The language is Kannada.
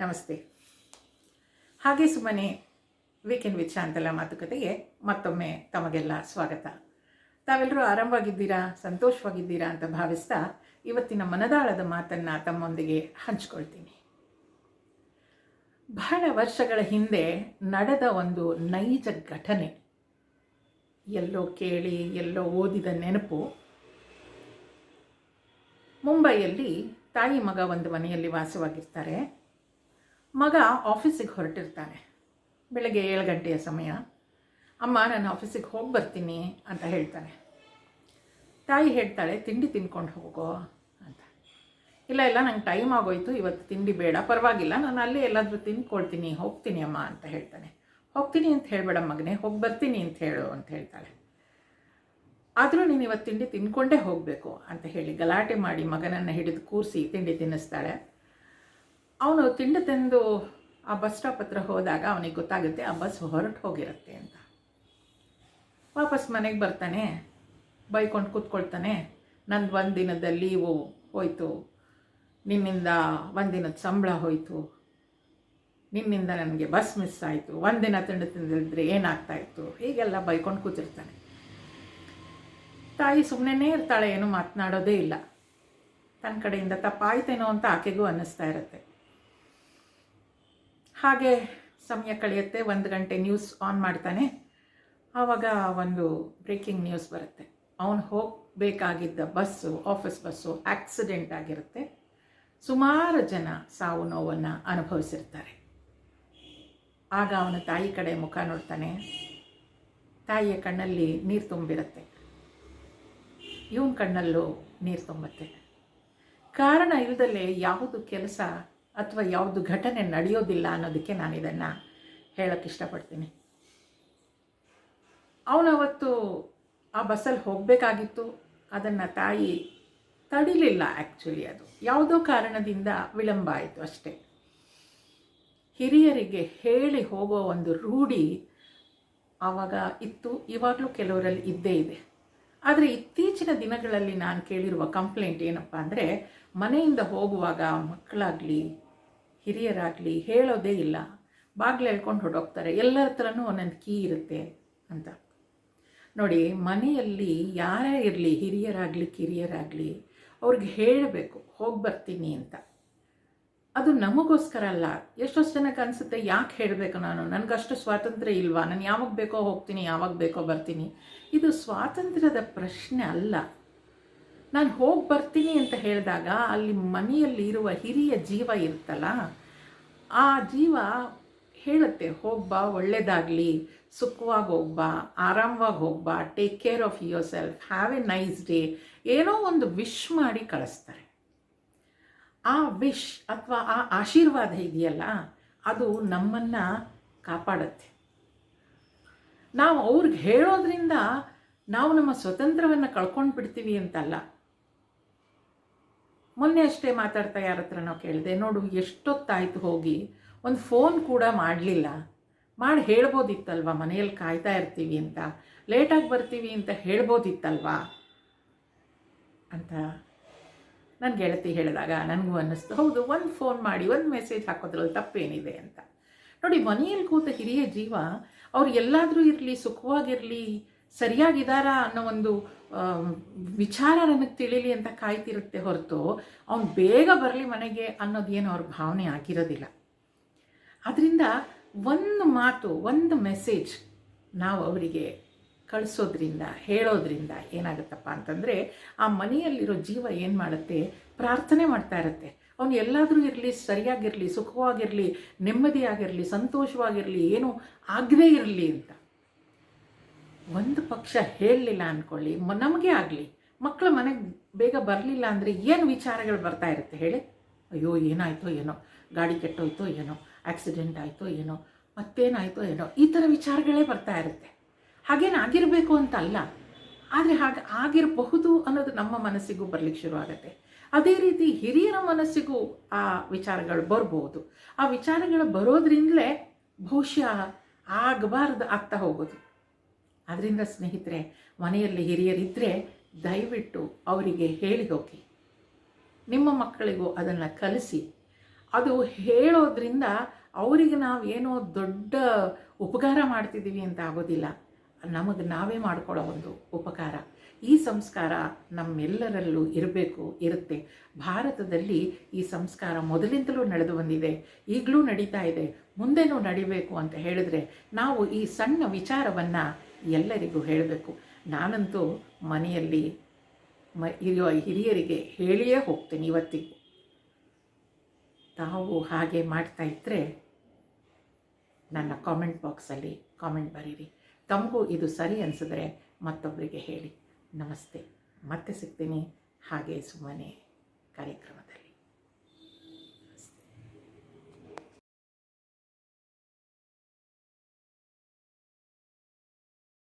ನಮಸ್ತೆ. ಹಾಗೆ ಸುಮ್ಮನೆ ವೀಕೆಂಡ್ ವಿತ್ ಶಾಂತಲ ಮಾತುಕತೆಗೆ ಮತ್ತೊಮ್ಮೆ ತಮಗೆಲ್ಲ ಸ್ವಾಗತ. ತಾವೆಲ್ಲರೂ ಆರಾಮವಾಗಿದ್ದೀರಾ? ಸಂತೋಷವಾಗಿದ್ದೀರಾ ಅಂತ ಭಾವಿಸ್ತಾ ಇವತ್ತಿನ ಮನದಾಳದ ಮಾತನ್ನು ತಮ್ಮೊಂದಿಗೆ ಹಂಚ್ಕೊಳ್ತೀನಿ. ಬಹಳ ವರ್ಷಗಳ ಹಿಂದೆ ನಡೆದ ಒಂದು ನೈಜ ಘಟನೆ. ಎಲ್ಲೋ ಕೇಳಿ, ಎಲ್ಲೋ ಓದಿದ ನೆನಪು. ಮುಂಬೈಯಲ್ಲಿ ತಾಯಿ ಮಗ ಒಂದು ಮನೆಯಲ್ಲಿ ವಾಸವಾಗಿರ್ತಾರೆ. ಮಗ ಆಫೀಸಿಗೆ ಹೊರಟಿರ್ತಾನೆ. ಬೆಳಗ್ಗೆ ಏಳು ಗಂಟೆಯ ಸಮಯ. ಅಮ್ಮ, ನಾನು ಆಫೀಸಿಗೆ ಹೋಗಿ ಬರ್ತೀನಿ ಅಂತ ಹೇಳ್ತಾನೆ. ತಾಯಿ ಹೇಳ್ತಾಳೆ, ತಿಂಡಿ ತಿನ್ಕೊಂಡು ಹೋಗೋ ಅಂತ. ಇಲ್ಲ ಇಲ್ಲ, ನಂಗೆ ಟೈಮ್ ಆಗೋಯ್ತು, ಇವತ್ತು ತಿಂಡಿ ಬೇಡ, ಪರವಾಗಿಲ್ಲ, ನಾನು ಅಲ್ಲೇ ಎಲ್ಲಾದರೂ ತಿನ್ಕೊಳ್ತೀನಿ, ಹೋಗ್ತೀನಿ ಅಮ್ಮ ಅಂತ ಹೇಳ್ತಾನೆ. ಹೋಗ್ತೀನಿ ಅಂತ ಹೇಳಬೇಡ ಮಗನೇ, ಹೋಗಿ ಬರ್ತೀನಿ ಅಂತ ಹೇಳು ಅಂತ ಹೇಳ್ತಾಳೆ. ಆದರೂ ನೀನು ಇವತ್ತು ತಿಂಡಿ ತಿನ್ಕೊಂಡೇ ಹೋಗಬೇಕು ಅಂತ ಹೇಳಿ ಗಲಾಟೆ ಮಾಡಿ ಮಗನನ್ನು ಹಿಡಿದು ಕೂರಿಸಿ ತಿಂಡಿ ತಿನ್ನಿಸ್ತಾಳೆ. ಅವನು ತಿಂಡಿ ತಿಂದು ಆ ಬಸ್ ಸ್ಟಾಪ್ ಹತ್ರ ಹೋದಾಗ ಅವನಿಗೆ ಗೊತ್ತಾಗುತ್ತೆ ಆ ಬಸ್ ಹೊರಟು ಹೋಗಿರುತ್ತೆ ಅಂತ. ವಾಪಸ್ ಮನೆಗೆ ಬರ್ತಾನೆ, ಬೈಕೊಂಡು ಕೂತ್ಕೊಳ್ತಾನೆ, ನಂದು ಒಂದು ದಿನದ ಲೀವು ಹೋಯಿತು. ನಿನ್ನಿಂದ ದಿನದ ಸಂಬಳ ಹೋಯಿತು. ನಿನ್ನಿಂದ ನನಗೆ ಬಸ್ ಮಿಸ್ ಆಯಿತು. ಒಂದು ದಿನ ತಿಂಡಿ ತಿಂದಿದ್ರೆ ಏನಾಗ್ತಾಯಿತ್ತು ಹೀಗೆಲ್ಲ ಬೈಕೊಂಡು ಕೂತಿರ್ತಾನೆ. ತಾಯಿ ಸುಮ್ಮನೆ ಇರ್ತಾಳೆ, ಏನು ಮಾತನಾಡೋದೇ ಇಲ್ಲ. ತನ್ನ ಕಡೆಯಿಂದ ತಪ್ಪಾಯ್ತೇನೋ ಅಂತ ಆಕೆಗೂ ಅನ್ನಿಸ್ತಾ ಇರುತ್ತೆ. ಹಾಗೆ ಸಮಯ ಕಳೆಯುತ್ತೆ, ಒಂದು ಗಂಟೆ ನ್ಯೂಸ್ ಆನ್ ಮಾಡ್ತಾನೆ. ಆವಾಗ ಒಂದು ಬ್ರೇಕಿಂಗ್ ನ್ಯೂಸ್ ಬರುತ್ತೆ. ಅವನು ಹೋಗಬೇಕಾಗಿದ್ದ ಬಸ್ಸು ಆಫೀಸ್ ಬಸ್ಸು ಆಕ್ಸಿಡೆಂಟ್ ಆಗಿರುತ್ತೆ. ಸುಮಾರು ಜನ ಸಾವು ನೋವನ್ನು ಅನುಭವಿಸಿರ್ತಾರೆ. ಆಗ ಅವನ ತಾಯಿ ಕಡೆ ಮುಖ ನೋಡ್ತಾನೆ. ತಾಯಿಯ ಕಣ್ಣಲ್ಲಿ ನೀರು ತುಂಬಿರುತ್ತೆ. ಇವನ ಕಣ್ಣಲ್ಲೂ ನೀರು ತುಂಬುತ್ತೆ. ಕಾರಣ ಇಲ್ಲದಲ್ಲೇ ಯಾವುದು ಕೆಲಸ ಅಥವಾ ಯಾವುದು ಘಟನೆ ನಡೆಯೋದಿಲ್ಲ ಅನ್ನೋದಕ್ಕೆ ನಾನು ಇದನ್ನು ಹೇಳೋಕ್ಕೆ ಇಷ್ಟಪಡ್ತೀನಿ. ಅವನವತ್ತು ಆ ಬಸ್ಸಲ್ಲಿ ಹೋಗಬೇಕಾಗಿತ್ತು. ಅದನ್ನು ತಾಯಿ ತಡಿಲಿಲ್ಲ ಆ್ಯಕ್ಚುಲಿ ಅದು. ಯಾವುದೋ ಕಾರಣದಿಂದ ವಿಳಂಬ ಆಯಿತು ಅಷ್ಟೇ. ಹಿರಿಯರಿಗೆ ಹೇಳಿ ಹೋಗೋ ಒಂದು ರೂಢಿ ಆವಾಗ ಇತ್ತು. ಇವಾಗಲೂ ಕೆಲವರಲ್ಲಿ ಇದ್ದೇ ಇದೆ. ಆದರೆ ಇತ್ತೀಚಿನ ದಿನಗಳಲ್ಲಿ ನಾನು ಕೇಳಿರುವ ಕಂಪ್ಲೇಂಟ್ ಏನಪ್ಪ ಅಂದರೆ ಮನೆಯಿಂದ ಹೋಗುವಾಗ ಮಕ್ಕಳಾಗಲಿ ಹಿರಿಯರಾಗಲಿ ಹೇಳೋದೇ ಇಲ್ಲ. ಬಾಗಿಲು ಹೇಳ್ಕೊಂಡು ಹೊರಡೋಗ್ತಾರೆ ಎಲ್ಲರ ಹತ್ರನೂ ಒಂದೊಂದು ಕೀ ಇರುತ್ತೆ ಅಂತ. ನೋಡಿ, ಮನೆಯಲ್ಲಿ ಯಾರೇ ಇರಲಿ, ಹಿರಿಯರಾಗಲಿ, ಕಿರಿಯರಾಗಲಿ, ಅವ್ರಿಗೆ ಹೇಳಬೇಕು, ಹೋಗಿ ಬರ್ತೀನಿ ಅಂತ. ಅದು ನಮಗೋಸ್ಕರ ಅಲ್ಲ. ಎಷ್ಟೊಷ್ಟು ಜನಕ್ಕೆ ಅನಿಸುತ್ತೆ, ಯಾಕೆ ಹೇಳಬೇಕು ನಾನು? ನನಗಷ್ಟು ಸ್ವಾತಂತ್ರ್ಯ ಇಲ್ವಾ? ನಾನು ಯಾವಾಗ ಬೇಕೋ ಹೋಗ್ತೀನಿ, ಯಾವಾಗ ಬೇಕೋ ಬರ್ತೀನಿ. ಇದು ಸ್ವಾತಂತ್ರ್ಯದ ಪ್ರಶ್ನೆ ಅಲ್ಲ. ನಾನು ಹೋಗಿ ಬರ್ತೀನಿ ಅಂತ ಹೇಳಿದಾಗ ಅಲ್ಲಿ ಮನೆಯಲ್ಲಿ ಇರುವ ಹಿರಿಯ ಜೀವ ಇರುತ್ತಲ್ಲ, ಆ ಜೀವ ಹೇಳುತ್ತೆ ಹೋಗ್ಬಾ ಒಳ್ಳೆಯದಾಗಲಿ ಸುಖವಾಗಿ ಹೋಗ್ಬಾ ಆರಾಮವಾಗಿ ಹೋಗ್ಬಾ take care of yourself have a nice day ಏನೋ ಒಂದು ವಿಶ್ ಮಾಡಿ ಕಳಿಸ್ತಾರೆ. ಆ ವಿಶ್ ಅಥವಾ ಆ ಆಶೀರ್ವಾದ ಇದೆಯಲ್ಲ, ಅದು ನಮ್ಮನ್ನು ಕಾಪಾಡುತ್ತೆ. ನಾವು ಅವ್ರಿಗೆ ಹೇಳೋದ್ರಿಂದ ನಾವು ನಮ್ಮ ಸ್ವತಂತ್ರವನ್ನು ಕಳ್ಕೊಂಡು ಬಿಡ್ತೀವಿ ಅಂತಲ್ಲ. ಮೊನ್ನೆ ಅಷ್ಟೇ ಮಾತಾಡ್ತಾ ಯಾರ ಹತ್ರ ನಾವು ಕೇಳಿದೆ, ನೋಡು ಎಷ್ಟೊತ್ತಾಯ್ತು ಹೋಗಿ, ಒಂದು ಫೋನ್ ಕೂಡ ಮಾಡಲಿಲ್ಲ. ಮಾಡಿ ಹೇಳ್ಬೋದಿತ್ತಲ್ವ ಮನೆಯಲ್ಲಿ ಕಾಯ್ತಾ ಇರ್ತೀವಿ ಅಂತ ಲೇಟಾಗಿ ಬರ್ತೀವಿ ಅಂತ ಹೇಳ್ಬೋದಿತ್ತಲ್ವಾ? ಅಂತ ನನ್ನ ಗೆಳತಿ ಹೇಳಿದಾಗ ನನಗೂ ಅನ್ನಿಸ್ತು, ಹೌದು, ಒಂದು ಫೋನ್ ಮಾಡಿ, ಒಂದು ಮೆಸೇಜ್ ಹಾಕೋದ್ರಲ್ಲಿ ತಪ್ಪೇನಿದೆ ಅಂತ. ನೋಡಿ ಮನೆಯಲ್ಲಿ ಕೂತ ಹಿರಿಯ ಜೀವ, ಅವ್ರು ಎಲ್ಲಾದರೂ ಇರಲಿ, ಸುಖವಾಗಿರಲಿ ಸರಿಯಾಗಿದ್ದಾರಾ ಅನ್ನೋ ಒಂದು ವಿಚಾರ ನನಗೆ ತಿಳಿಲಿ ಅಂತ ಕಾಯ್ತಿರುತ್ತೆ ಹೊರತು ಅವ್ನು ಬೇಗ ಬರಲಿ ಮನೆಗೆ ಅನ್ನೋದೇನು ಅವ್ರ ಭಾವನೆ ಆಗಿರೋದಿಲ್ಲ. ಅದರಿಂದ ಒಂದು ಮಾತು, ಒಂದು ಮೆಸೇಜ್ ನಾವು ಅವರಿಗೆ ಕಳಿಸೋದ್ರಿಂದ, ಹೇಳೋದ್ರಿಂದ ಏನಾಗುತ್ತಪ್ಪ ಅಂತಂದರೆ, ಆ ಮನೆಯಲ್ಲಿರೋ ಜೀವ ಏನು ಮಾಡುತ್ತೆ? ಪ್ರಾರ್ಥನೆ ಮಾಡ್ತಾ ಇರುತ್ತೆ. ಅವನು ಎಲ್ಲಾದರೂ ಇರಲಿ, ಸರಿಯಾಗಿರಲಿ, ಸುಖವಾಗಿರಲಿ, ನೆಮ್ಮದಿಯಾಗಿರಲಿ, ಸಂತೋಷವಾಗಿರಲಿ, ಏನೂ ಆಗದೇ ಇರಲಿ ಅಂತ. ಒಂದು ಪಕ್ಷ ಹೇಳಲಿಲ್ಲ ಅಂದ್ಕೊಳ್ಳಿ ನಮಗೆ ಆಗಲಿ ಮಕ್ಕಳ ಮನೆಗೆ ಬೇಗ ಬರಲಿಲ್ಲ ಅಂದರೆ ಏನು ವಿಚಾರಗಳು ಬರ್ತಾ ಇರುತ್ತೆ ಹೇಳಿ? ಅಯ್ಯೋ, ಏನಾಯಿತೋ ಏನೋ, ಗಾಡಿ ಕೆಟ್ಟೋಯ್ತೋ ಏನೋ ಆಕ್ಸಿಡೆಂಟ್ ಆಯಿತೋ ಏನೋ, ಮತ್ತೇನಾಯಿತೋ ಏನೋ, ಈ ಥರ ವಿಚಾರಗಳೇ ಬರ್ತಾ ಇರುತ್ತೆ. ಹಾಗೇನು ಆಗಿರಬೇಕು ಅಂತ ಅಲ್ಲ, ಆದರೆ ಹಾಗೆ, ಆಗಿರಬಹುದು ಅನ್ನೋದು ನಮ್ಮ ಮನಸ್ಸಿಗೂ ಶುರು ಶುರುವಾಗುತ್ತೆ ಅದೇ ರೀತಿ ಹಿರಿಯರ ಮನಸ್ಸಿಗೂ ಆ ವಿಚಾರಗಳು ಬರ್ಬೋದು ಆ ವಿಚಾರಗಳು ಬರೋದ್ರಿಂದಲೇ ಬಹುಶಃ ಆಗಬಾರ್ದು ಆಗ್ತಾ ಹೋಗೋದು. ಆದ್ದರಿಂದ ಸ್ನೇಹಿತರೆ, ಮನೆಯಲ್ಲಿ ಹಿರಿಯರಿದ್ದರೆ ದಯವಿಟ್ಟು ಅವರಿಗೆ ಹೇಳಿ ಹೋಗಿ. ನಿಮ್ಮ ಮಕ್ಕಳಿಗೂ ಅದನ್ನು ಕಲಿಸಿ. ಅದು ಹೇಳೋದ್ರಿಂದ ಅವರಿಗೆ ನಾವು ಏನೋ ದೊಡ್ಡ ಉಪಕಾರ ಮಾಡ್ತಿದ್ದೀವಿ ಅಂತ ಆಗೋದಿಲ್ಲ. ನಮಗೆ ನಾವೇ ಮಾಡ್ಕೊಳ್ಳೋ ಒಂದು ಉಪಕಾರ. ಈ ಸಂಸ್ಕಾರ ನಮ್ಮೆಲ್ಲರಲ್ಲೂ ಇರಬೇಕು, ಇರುತ್ತೆ. ಭಾರತದಲ್ಲಿ ಈ ಸಂಸ್ಕಾರ ಮೊದಲಿಂದಲೂ ನಡೆದು ಬಂದಿದೆ. ಈಗಲೂ ನಡೀತಾ ಇದೆ. ಮುಂದೆನೂ ನಡಿಬೇಕು ಅಂತ ಹೇಳಿದ್ರೆ ನಾವು ಈ ಸಣ್ಣ ವಿಚಾರವನ್ನು ಎಲ್ಲರಿಗೂ ಹೇಳಬೇಕು. ನಾನಂತೂ ಮನೆಯಲ್ಲಿ ಮ, ಇರುವ ಹಿರಿಯರಿಗೆ ಹೇಳಿಯೇ ಹೋಗ್ತೀನಿ ಇವತ್ತಿಗೂ. ತಾವು ಹಾಗೆ ಮಾಡ್ತಾ ಇದ್ದರೆ ನನ್ನ ಕಾಮೆಂಟ್ ಬಾಕ್ಸಲ್ಲಿ ಕಾಮೆಂಟ್ ಬರೀರಿ. ತಮಗೂ ಇದು ಸರಿ ಅನಿಸಿದ್ರೆ ಮತ್ತೊಬ್ಬರಿಗೆ ಹೇಳಿ. ನಮಸ್ತೆ. ಮತ್ತೆ ಸಿಗ್ತೀನಿ. ಹಾಗೆ ಸುಮ್ಮನೆ ಕಾರ್ಯಕ್ರಮ.